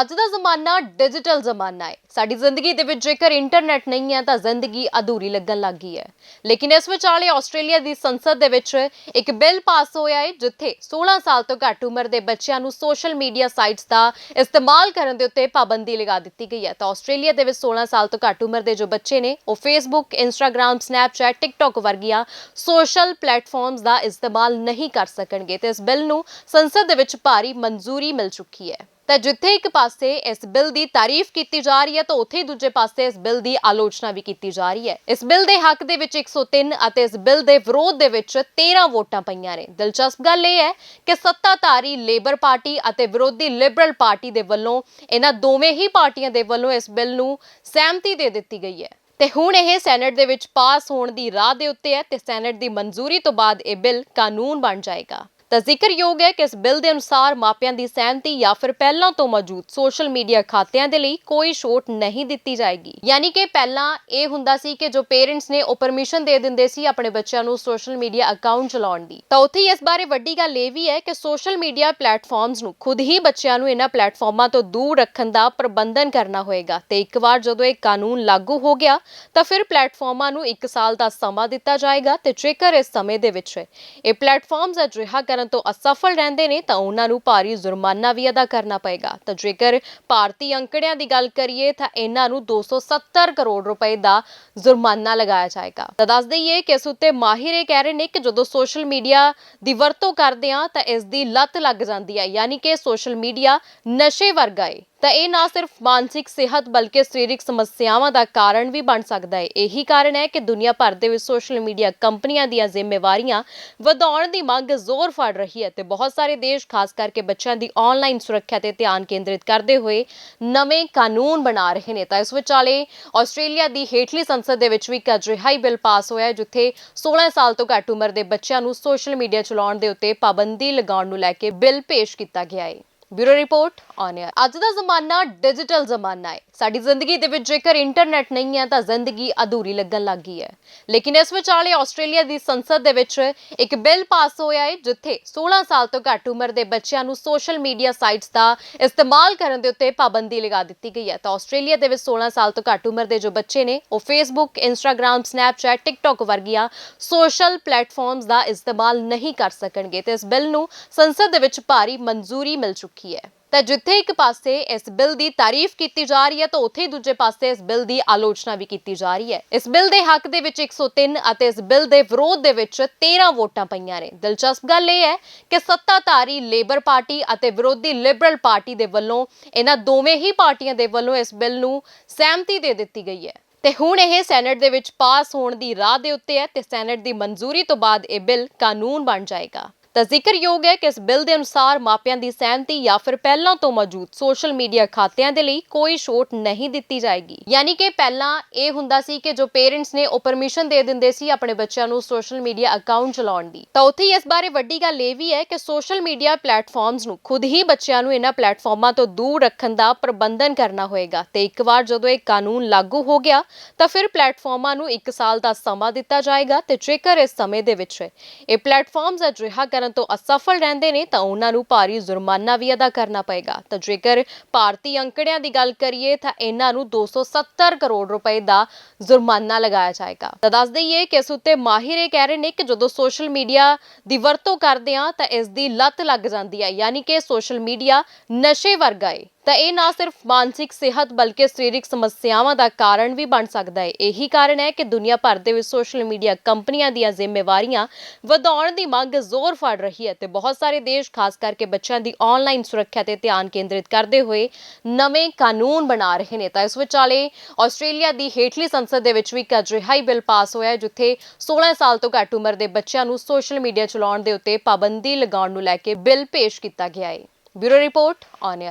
ਅੱਜ ਦਾ ਜ਼ਮਾਨਾ ਡਿਜੀਟਲ ਜ਼ਮਾਨਾ ਹੈ। ਸਾਡੀ ਜ਼ਿੰਦਗੀ ਦੇ ਵਿੱਚ ਜੇਕਰ ਇੰਟਰਨੈਟ ਨਹੀਂ ਹੈ, ਤਾਂ ਜ਼ਿੰਦਗੀ ਅਧੂਰੀ ਲੱਗਣ ਲੱਗ ਗਈ ਹੈ। ਲੇਕਿਨ ਇਸ ਵਿਚਾਲੇ ਆਸਟ੍ਰੇਲੀਆ ਦੀ ਸੰਸਦ ਦੇ ਵਿੱਚ ਇੱਕ ਬਿੱਲ ਪਾਸ ਹੋਇਆ ਹੈ, ਜਿੱਥੇ 16 ਸਾਲ ਤੋਂ ਘੱਟ ਉਮਰ ਦੇ ਬੱਚਿਆਂ ਨੂੰ ਸੋਸ਼ਲ ਮੀਡੀਆ ਸਾਈਟਸ ਦਾ ਇਸਤੇਮਾਲ ਕਰਨ ਦੇ ਉੱਤੇ ਪਾਬੰਦੀ ਲਗਾ ਦਿੱਤੀ ਗਈ ਹੈ। ਤਾਂ ਆਸਟ੍ਰੇਲੀਆ ਦੇ ਵਿੱਚ 16 ਸਾਲ ਤੋਂ ਘੱਟ ਉਮਰ ਦੇ ਜੋ ਬੱਚੇ ਨੇ, ਉਹ ਫੇਸਬੁੱਕ ਇੰਸਟਾਗ੍ਰam ਸਨੈਪਚੈਟ ਟਿਕਟੌਕ ਵਰਗੀਆਂ ਸੋਸ਼ਲ ਪਲੇਟਫਾਰਮਸ ਦਾ ਇਸਤੇਮਾਲ ਨਹੀਂ ਕਰ ਸਕਣਗੇ। ਤੇ ਇਸ ਬਿੱਲ ਨੂੰ ਸੰਸਦ ਦੇ ਵਿੱਚ ਭਾਰੀ ਮਨਜ਼ੂਰੀ ਮਿਲ ਚੁੱਕੀ ਹੈ। ਤਾਂ ਜਿੱਥੇ ਇੱਕ ਪਾਸੇ ਇਸ ਬਿੱਲ ਦੀ ਤਾਰੀਫ ਕੀਤੀ ਜਾ ਰਹੀ ਹੈ, ਤਾਂ ਉੱਥੇ ਹੀ ਦੂਜੇ ਪਾਸੇ ਇਸ ਬਿੱਲ ਦੀ ਆਲੋਚਨਾ ਵੀ ਕੀਤੀ ਜਾ ਰਹੀ ਹੈ। ਇਸ ਬਿੱਲ ਦੇ ਹੱਕ ਦੇ ਵਿੱਚ 103 ਅਤੇ ਇਸ ਬਿੱਲ ਦੇ ਵਿਰੋਧ ਦੇ ਵਿੱਚ 13 ਵੋਟਾਂ ਪਈਆਂ ਨੇ। ਦਿਲਚਸਪ ਗੱਲ ਇਹ ਹੈ ਕਿ ਸੱਤਾਧਾਰੀ ਲੇਬਰ ਪਾਰਟੀ ਅਤੇ ਵਿਰੋਧੀ ਲਿਬਰਲ ਪਾਰਟੀ ਦੇ ਵੱਲੋਂ, ਇਹਨਾਂ ਦੋਵੇਂ ਹੀ ਪਾਰਟੀਆਂ ਦੇ ਵੱਲੋਂ ਇਸ ਬਿੱਲ ਨੂੰ ਸਹਿਮਤੀ ਦੇ ਦਿੱਤੀ ਗਈ ਹੈ। ਤੇ ਹੁਣ ਇਹ ਸੈਨੇਟ ਦੇ ਵਿੱਚ ਪਾਸ ਹੋਣ ਦੀ ਰਾਹ ਦੇ ਉੱਤੇ ਹੈ ਤੇ ਸੈਨੇਟ ਦੀ ਮਨਜ਼ੂਰੀ ਤੋਂ ਬਾਅਦ ਇਹ ਬਿੱਲ ਕਾਨੂੰਨ ਬਣ ਜਾਏਗਾ। ਤਾਂ ਜ਼ਿਕਰਯੋਗ ਹੈ ਕਿ ਇਸ ਬਿੱਲ ਦੇ ਅਨੁਸਾਰ ਮਾਪਿਆਂ ਦੀ ਸਹਿਮਤੀ ਜਾਂ ਫਿਰ ਪਹਿਲਾਂ ਤੋਂ ਮੌਜੂਦ ਸੋਸ਼ਲ ਮੀਡੀਆ ਖਾਤਿਆਂ ਦੇ ਲਈ ਕੋਈ ਛੋਟ ਨਹੀਂ ਦਿੱਤੀ ਜਾਏਗੀ। ਯਾਨੀ ਕਿ ਪਹਿਲਾਂ ਇਹ ਹੁੰਦਾ ਸੀ ਕਿ ਜੋ ਪੇਰੈਂਟਸ ਨੇ ਉਹ ਪਰਮਿਸ਼ਨ ਦੇ ਦਿੰਦੇ ਸੀ ਆਪਣੇ ਬੱਚਿਆਂ ਨੂੰ ਸੋਸ਼ਲ ਮੀਡੀਆ ਅਕਾਊਂਟ ਚਲਾਉਣ ਦੀ। ਤਾਂ ਉੱਥੇ ਇਸ ਬਾਰੇ ਵੱਡੀ ਗੱਲ ਇਹ ਵੀ ਹੈ ਕਿ ਸੋਸ਼ਲ ਮੀਡੀਆ ਪਲੇਟਫਾਰਮਸ ਨੂੰ ਖੁਦ ਹੀ ਬੱਚਿਆਂ ਨੂੰ ਇਹਨਾਂ ਪਲੇਟਫਾਰਮਾਂ ਤੋਂ ਦੂਰ ਰੱਖਣ ਦਾ ਪ੍ਰਬੰਧਨ ਕਰਨਾ ਹੋਏਗਾ। ਤੇ ਇੱਕ ਵਾਰ ਜਦੋਂ ਇਹ ਕਾਨੂੰਨ ਲਾਗੂ ਹੋ ਗਿਆ, ਤਾਂ ਫਿਰ ਪਲੇਟਫਾਰਮਾਂ ਨੂੰ 1 ਸਾਲ ਦਾ ਸਮਾਂ ਦਿੱਤਾ ਜਾਏਗਾ ਤੇ ਜੇਕਰ ਇਸ ਸਮੇਂ ਦੇ ਵਿੱਚ ਇਹ ਪਲੇਟਫਾਰਮਸ ਅਜਿਹਾ ਕਰਨ ਤੋਂ ਅਸਫਲ ਰਹਿੰਦੇ ਨੇ ਤਾਂ ਉਹਨਾਂ ਨੂੰ ਭਾਰੀ ਜੁਰਮਾਨਾ ਵੀ ਅਦਾ ਕਰਨਾ ਪਏਗਾ। ਤਾਂ ਜੇਕਰ ਭਾਰਤੀ ਅੰਕੜਿਆਂ ਦੀ ਗੱਲ ਕਰੀਏ ਤਾਂ ਇਹਨਾਂ ਨੂੰ 270 ਕਰੋੜ ਰੁਪਏ ਦਾ ਜੁਰਮਾਨਾ ਲਗਾਇਆ ਜਾਏਗਾ। ਤਾਂ ਦੱਸ ਦਈਏ ਕਿ ਇਸ ਉੱਤੇ ਮਾਹਿਰ ਇਹ ਕਹਿ ਰਹੇ ਨੇ ਕਿ ਜਦੋਂ ਸੋਸ਼ਲ ਮੀਡੀਆ ਦੀ ਵਰਤੋਂ ਕਰਦੇ ਆ ਤਾਂ ਇਸ ਦੀ ਲੱਤ ਲੱਗ ਜਾਂਦੀ ਹੈ, ਯਾਨੀ ਕਿ ਸੋਸ਼ਲ ਮੀਡੀਆ ਨਸ਼ੇ ਵਰਗਾ ਹੈ ਤਾਂ ਇਹ ਨਾ ਸਿਰਫ ਮਾਨਸਿਕ ਸਿਹਤ ਬਲਕਿ ਸਰੀਰਕ ਸਮੱਸਿਆਵਾਂ ਦਾ ਕਾਰਨ ਵੀ ਬਣ ਸਕਦਾ ਹੈ। ਇਹੀ ਕਾਰਨ ਹੈ ਕਿ ਦੁਨੀਆ ਭਰ ਦੇ ਵਿੱਚ ਸੋਸ਼ਲ ਮੀਡੀਆ ਕੰਪਨੀਆਂ ਦੀਆਂ ਜ਼ਿੰਮੇਵਾਰੀਆਂ ਵਧਾਉਣ ਦੀ ਮੰਗ ਜ਼ੋਰ ਫੜ ਰਹੀ ਹੈ ਤੇ ਬਹੁਤ ਸਾਰੇ ਦੇਸ਼, ਖਾਸ ਕਰਕੇ ਬੱਚਿਆਂ ਦੀ ਆਨਲਾਈਨ ਸੁਰੱਖਿਆ ਤੇ ਧਿਆਨ ਕੇਂਦਰਿਤ ਕਰਦੇ ਹੋਏ ਨਵੇਂ ਕਾਨੂੰਨ ਬਣਾ ਰਹੇ ਨੇ। ਤਾਂ ਇਸ ਵਿਚਾਲੇ ਆਸਟ੍ਰੇਲੀਆ ਦੀ ਹੇਠਲੀ ਸੰਸਦ ਦੇ ਵਿੱਚ ਵੀ ਇੱਕ ਅਜਿਹਾ ਹੀ ਬਿੱਲ ਪਾਸ ਹੋਇਆ ਜਿੱਥੇ 16 ਸਾਲ ਤੋਂ ਘੱਟ ਉਮਰ ਦੇ ਬੱਚਿਆਂ ਨੂੰ ਸੋਸ਼ਲ ਮੀਡੀਆ ਚਲਾਉਣ ਦੇ ਉੱਤੇ ਪਾਬੰਦੀ ਲਗਾਉਣ ਨੂੰ ਲੈ ਕੇ ਬਿੱਲ ਪੇਸ਼ ਕੀਤਾ ਗਿਆ ਹੈ। ਬਿਊਰੋ ਰਿਪੋਰਟ ਔਨ 에ਅਰ ਅੱਜ ਦਾ ਜ਼ਮਾਨਾ ਡਿਜੀਟਲ ਜ਼ਮਾਨਾ ਹੈ। ਸਾਡੀ ਜ਼ਿੰਦਗੀ ਦੇ ਵਿੱਚ ਜੇਕਰ ਇੰਟਰਨੈਟ ਨਹੀਂ ਹੈ, ਤਾਂ ਜ਼ਿੰਦਗੀ ਅਧੂਰੀ ਲੱਗਣ ਲੱਗ ਗਈ ਹੈ। ਲੇਕਿਨ ਇਸ ਵਿਚਾਲੇ ਆਸਟ੍ਰੇਲੀਆ ਦੀ ਸੰਸਦ ਦੇ ਵਿੱਚ ਇੱਕ ਬਿੱਲ ਪਾਸ ਹੋਇਆ ਹੈ, ਜਿੱਥੇ 16 ਸਾਲ ਤੋਂ ਘੱਟ ਉਮਰ ਦੇ ਬੱਚਿਆਂ ਨੂੰ ਸੋਸ਼ਲ ਮੀਡੀਆ ਸਾਈਟਸ ਦਾ ਇਸਤੇਮਾਲ ਕਰਨ ਦੇ ਉੱਤੇ ਪਾਬੰਦੀ ਲਗਾ ਦਿੱਤੀ ਗਈ ਹੈ। ਤਾਂ ਆਸਟ੍ਰੇਲੀਆ ਦੇ ਵਿੱਚ 16 ਸਾਲ ਤੋਂ ਘੱਟ ਉਮਰ ਦੇ ਜੋ ਬੱਚੇ ਨੇ, ਉਹ ਫੇਸਬੁੱਕ ਇੰਸਟਾਗ੍ਰam ਸਨੈਪਚੈਟ ਟਿਕਟੌਕ ਵਰਗੀਆਂ ਸੋਸ਼ਲ ਪਲੇਟਫਾਰਮਸ ਦਾ ਇਸਤੇਮਾਲ ਨਹੀਂ ਕਰ ਸਕਣਗੇ। ਤੇ ਇਸ ਬਿੱਲ ਨੂੰ ਸੰਸਦ ਦੇ ਵਿੱਚ ਭਾਰੀ ਮਨਜ਼ੂਰੀ ਮਿਲ ਚੁੱਕੀ ਹੈ। ਤਾਂ ਜਿੱਥੇ ਇੱਕ ਪਾਸੇ ਇਸ ਬਿੱਲ ਦੀ ਤਾਰੀਫ ਕੀਤੀ ਜਾ ਰਹੀ ਹੈ, ਤਾਂ ਉੱਥੇ ਦੂਜੇ ਪਾਸੇ ਇਸ ਬਿੱਲ ਦੀ ਆਲੋਚਨਾ ਵੀ ਕੀਤੀ ਜਾ ਰਹੀ ਹੈ। ਇਸ ਬਿੱਲ ਦੇ ਹੱਕ ਦੇ ਵਿੱਚ 103 ਅਤੇ ਇਸ ਬਿੱਲ ਦੇ ਵਿਰੋਧ ਦੇ ਵਿੱਚ 13 ਵੋਟਾਂ ਪਈਆਂ ਨੇ। ਦਿਲਚਸਪ ਗੱਲ ਇਹ ਹੈ ਕਿ ਸੱਤਾਧਾਰੀ ਲੇਬਰ ਪਾਰਟੀ ਅਤੇ ਵਿਰੋਧੀ ਲਿਬਰਲ ਪਾਰਟੀ ਦੇ ਵੱਲੋਂ ਇਹਨਾਂ ਦੋਵੇਂ ਹੀ ਪਾਰਟੀਆਂ ਦੇ ਵੱਲੋਂ ਇਸ ਬਿੱਲ ਨੂੰ ਸਹਿਮਤੀ ਦੇ ਦਿੱਤੀ ਗਈ ਹੈ। ਤੇ ਹੁਣ ਇਹ ਸੈਨੇਟ ਦੇ ਵਿੱਚ ਪਾਸ ਹੋਣ ਦੀ ਰਾਹ ਦੇ ਉੱਤੇ ਹੈ ਤੇ ਸੈਨੇਟ ਦੀ ਮਨਜ਼ੂਰੀ ਤੋਂ ਬਾਅਦ ਇਹ ਬਿੱਲ ਕਾਨੂੰਨ ਬਣ ਜਾਏਗਾ। ਤਾਂ ਜ਼ਿਕਰਯੋਗ ਹੈ ਕਿ ਇਸ ਬਿੱਲ ਦੇ ਅਨੁਸਾਰ ਮਾਪਿਆਂ ਦੀ ਸਹਿਮਤੀ ਜਾਂ ਫਿਰ ਪਹਿਲਾਂ ਤੋਂ ਮੌਜੂਦ ਸੋਸ਼ਲ ਮੀਡੀਆ ਖਾਤਿਆਂ ਦੇ ਲਈ ਕੋਈ ਛੋਟ ਨਹੀਂ ਦਿੱਤੀ ਜਾਏਗੀ। ਯਾਨੀ ਕਿ ਪਹਿਲਾਂ ਇਹ ਹੁੰਦਾ ਸੀ ਕਿ ਜੋ ਪੇਰੈਂਟਸ ਨੇ ਉਹ ਪਰਮਿਸ਼ਨ ਦੇ ਦਿੰਦੇ ਸੀ ਆਪਣੇ ਬੱਚਿਆਂ ਨੂੰ ਸੋਸ਼ਲ ਮੀਡੀਆ ਅਕਾਊਂਟ ਚਲਾਉਣ ਦੀ। ਤਾਂ ਉੱਥੇ ਇਸ ਬਾਰੇ ਵੱਡੀ ਗੱਲ ਇਹ ਵੀ ਹੈ ਕਿ ਸੋਸ਼ਲ ਮੀਡੀਆ ਪਲੇਟਫਾਰਮਸ ਨੂੰ ਖੁਦ ਹੀ ਬੱਚਿਆਂ ਨੂੰ ਇਹਨਾਂ ਪਲੇਟਫਾਰਮਾਂ ਤੋਂ ਦੂਰ ਰੱਖਣ ਦਾ ਪ੍ਰਬੰਧਨ ਕਰਨਾ ਹੋਏਗਾ ਤੇ ਇੱਕ ਵਾਰ ਜਦੋਂ ਇਹ ਕਾਨੂੰਨ ਲਾਗੂ ਹੋ ਗਿਆ, ਤਾਂ ਫਿਰ ਪਲੇਟਫਾਰਮਾਂ ਨੂੰ 1 ਸਾਲ ਦਾ ਸਮਾਂ ਦਿੱਤਾ ਜਾਏਗਾ ਤੇ ਜੇਕਰ ਇਸ ਸਮੇਂ ਦੇ ਵਿੱਚ ਇਹ ਪਲੇਟਫਾਰਮਸ ਅਜਿਹਾ ਕਰਨ ਤੋਂ ਅਸਫਲ ਰਹਿੰਦੇ ਨੇ ਤਾਂ ਉਹਨਾਂ ਨੂੰ ਭਾਰੀ ਜੁਰਮਾਨਾ ਵੀ ਅਦਾ ਕਰਨਾ ਪਏਗਾ। ਤਾਂ ਜੇਕਰ ਭਾਰਤੀ ਅੰਕੜਿਆਂ ਦੀ ਗੱਲ ਕਰੀਏ ਤਾਂ ਇਹਨਾਂ ਨੂੰ 270 ਕਰੋੜ ਰੁਪਏ ਦਾ ਜੁਰਮਾਨਾ ਲਗਾਇਆ ਜਾਏਗਾ। ਤਾਂ ਦੱਸ ਦਈਏ ਕਿ ਇਸ ਉੱਤੇ ਮਾਹਿਰ ਇਹ ਕਹਿ ਰਹੇ ਨੇ ਕਿ ਜਦੋਂ ਸੋਸ਼ਲ ਮੀਡੀਆ ਦੀ ਵਰਤੋਂ ਕਰਦੇ ਆ ਤਾਂ ਇਸ ਦੀ ਲੱਤ ਲੱਗ ਜਾਂਦੀ ਹੈ, ਯਾਨੀ ਕਿ ਸੋਸ਼ਲ ਮੀਡੀਆ ਨਸ਼ੇ ਵਰਗਾ ਹੈ ਤਾਂ ਇਹ ਨਾ ਸਿਰਫ ਮਾਨਸਿਕ ਸਿਹਤ ਬਲਕਿ ਸਰੀਰਕ ਸਮੱਸਿਆਵਾਂ ਦਾ ਕਾਰਨ ਵੀ ਬਣ ਸਕਦਾ ਹੈ। ਇਹੀ ਕਾਰਨ ਹੈ ਕਿ ਦੁਨੀਆ ਭਰ ਦੇ ਵਿੱਚ ਸੋਸ਼ਲ ਮੀਡੀਆ ਕੰਪਨੀਆਂ ਦੀਆਂ ਜ਼ਿੰਮੇਵਾਰੀਆਂ ਵਧਾਉਣ ਦੀ ਮੰਗ ਜ਼ੋਰ ਫੜ ਰਹੀ ਹੈ ਤੇ ਬਹੁਤ ਸਾਰੇ ਦੇਸ਼, ਖਾਸ ਕਰਕੇ ਬੱਚਿਆਂ ਦੀ ਆਨਲਾਈਨ ਸੁਰੱਖਿਆ ਤੇ ਧਿਆਨ ਕੇਂਦਰਿਤ ਕਰਦੇ ਹੋਏ ਨਵੇਂ ਕਾਨੂੰਨ ਬਣਾ ਰਹੇ ਨੇ। ਤਾਂ ਇਸ ਵਿਚਾਲੇ ਆਸਟ੍ਰੇਲੀਆ ਦੀ ਹੇਠਲੀ ਸੰਸਦ ਦੇ ਵਿੱਚ ਵੀ ਇੱਕ ਅਜਿਹਾ ਹੀ ਬਿੱਲ ਪਾਸ ਹੋਇਆ ਹੈ, ਜਿੱਥੇ 16 ਸਾਲ ਤੋਂ ਘੱਟ ਉਮਰ ਦੇ ਬੱਚਿਆਂ ਨੂੰ ਸੋਸ਼ਲ ਮੀਡੀਆ ਚਲਾਉਣ ਦੇ ਉੱਤੇ ਪਾਬੰਦੀ ਲਗਾਉਣ ਨੂੰ ਲੈ ਕੇ ਬਿੱਲ ਪੇਸ਼ ਕੀਤਾ ਗਿਆ ਹੈ। Bureau report on